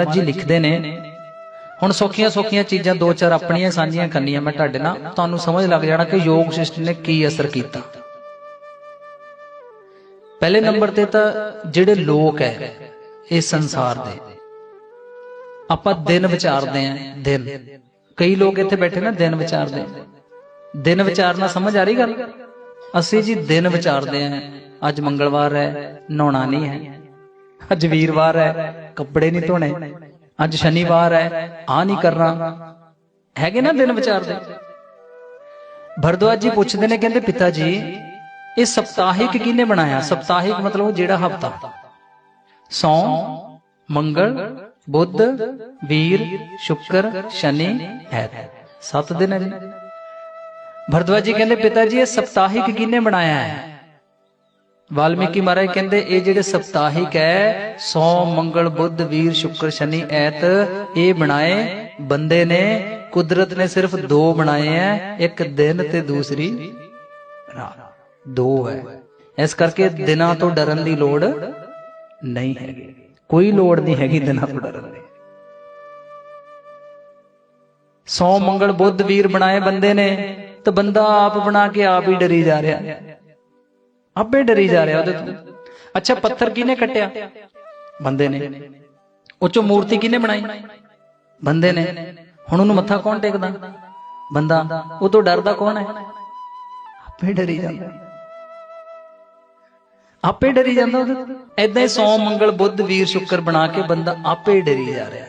ਮਹਾਰਾਜ ਜੀ ਲਿਖਦੇ ਨੇ, ਹੁਣ ਸੌਖੀਆਂ ਸੌਖੀਆਂ ਚੀਜ਼ਾਂ ਦੋ ਚਾਰ ਆਪਣੀਆਂ ਸਾਂਝੀਆਂ ਕਰਨੀਆਂ, ਮੈਂ ਤੁਹਾਡੇ ਨਾਲ ਤੁਹਾਨੂੰ ਸਮਝ ਲੱਗ ਜਾਣਾ ਕਿ ਯੋਗ ਸਿਸਟਮ ਨੇ ਕੀ ਅਸਰ ਕੀਤਾ। ਪਹਿਲੇ ਨੰਬਰ ਤੇ ਤਾਂ ਜਿਹੜੇ ਲੋਕ ਹੈ ਇਸ ਸੰਸਾਰ ਦੇ। ਆਪਾਂ ਦਿਨ ਵਿਚਾਰਦੇ ਆਂ ਦਿਨ। ਕਈ ਲੋਕ ਇੱਥੇ ਬੈਠੇ ਨਾ, ਦਿਨ ਵਿਚਾਰਦੇ ਦਿਨ ਵਿਚਾਰਨਾ ਸਮਝ ਆ ਰਹੀ ਗੱਲ? ਅਸੀਂ ਜੀ ਦਿਨ ਵਿਚਾਰਦੇ ਆਂ ਅੱਜ ਮੰਗਲਵਾਰ ਹੈ, ਨਹਾਉਣਾ ਨਹੀਂ ਹੈ। ਅੱਜ ਵੀਰਵਾਰ ਹੈ ਕੱਪੜੇ ਨਹੀਂ ਧੋਣੇ ਅੱਜ ਸ਼ਨੀਵਾਰ ਹੈ ਆ ਨਹੀਂ ਕਰਨਾ ਹੈਗੇ ਨਾ ਦਿਨ ਵਿਚਾਰਦੇ ਭਰਦਵਾਜ ਜੀ ਪੁੱਛਦੇ ਨੇ ਕਹਿੰਦੇ ਪਿਤਾ ਜੀ ਇਹ ਸਪਤਾਹਿਕ ਕਿਹਨੇ ਬਣਾਇਆ ਸਪਤਾਹਿਕ ਮਤਲਬ ਜਿਹੜਾ ਹਫਤਾ ਸੋਮ ਮੰਗਲ ਬੁੱਧ ਵੀਰ ਸ਼ੁੱਕਰ ਸ਼ਨੀ ਐਤ ਸੱਤ ਦਿਨ ਹੈ ਜੀ ਭਰਦਵਾਜ ਜੀ ਕਹਿੰਦੇ ਪਿਤਾ ਜੀ ਇਹ ਸਪਤਾਹਿਕ ਕਿਹਨੇ ਬਣਾਇਆ ਹੈ ਵਾਲਮੀਕੀ ਮਹਾਰਾਜ ਕਹਿੰਦੇ, ਇਹ ਜਿਹੜੇ ਸਪਤਾਹਿਕ ਹੈ, ਸੋਮ, ਮੰਗਲ, ਬੁੱਧ, ਵੀਰ, ਸ਼ੁੱਕਰ, ਸ਼ਨੀ, ਐਤ, ਇਹ ਬਣਾਏ ਬੰਦੇ ਨੇ, ਕੁਦਰਤ ਨੇ ਸਿਰਫ ਦੋ ਬਣਾਏ ਐ ਇੱਕ ਦਿਨ ਤੇ ਦੂਸਰੀ ਰਾਤ। ਦੋ ਹੈ। ਇਸ ਕਰਕੇ ਦਿਨਾਂ ਤੋਂ ਡਰਨ ਦੀ ਲੋੜ ਨਹੀਂ ਹੈਗੀ। ਕੋਈ ਲੋੜ ਨਹੀਂ ਹੈਗੀ ਦਿਨਾਂ ਤੋਂ ਡਰਨ ਦੀ। ਸੋਮ, ਮੰਗਲ, ਬੁੱਧ, ਵੀਰ ਬਣਾਏ ਬੰਦੇ ਨੇ, ਤਾਂ ਬੰਦਾ ਆਪ ਬਣਾ ਕੇ ਆਪ ਹੀ ਡਰੀ ਜਾ ਰਿਹਾ। ਆਪੇ ਡਰੀ ਜਾ ਰਿਹਾ ਉਹਦੇ ਤੋਂ। ਅੱਛਾ ਪੱਥਰ ਕਿਹਨੇ ਕੱਟਿਆ? ਬੰਦੇ ਨੇ। ਉਹ ਚੋਂ ਮੂਰਤੀ ਕਿਹਨੇ ਬਣਾਈ? ਬੰਦੇ ਨੇ। ਹੁਣ ਉਹਨੂੰ ਮੱਥਾ ਕੌਣ ਟੇਕਦਾ? ਬੰਦਾ। ਉਹ ਤੋਂ ਡਰਦਾ ਕੌਣ ਹੈ? ਆਪੇ ਡਰੀ ਜਾਂਦਾ। ਆਪੇ ਡਰੀ ਜਾਂਦਾ ਉਹਦੇ ਐਦਾਂ ਹੀ ਸੋਮ ਮੰਗਲ ਬੁੱਧ ਵੀਰ ਸ਼ੁੱਕਰ ਬਣਾ ਕੇ ਬੰਦਾ ਆਪੇ ਡਰੀ ਜਾ ਰਿਹਾ।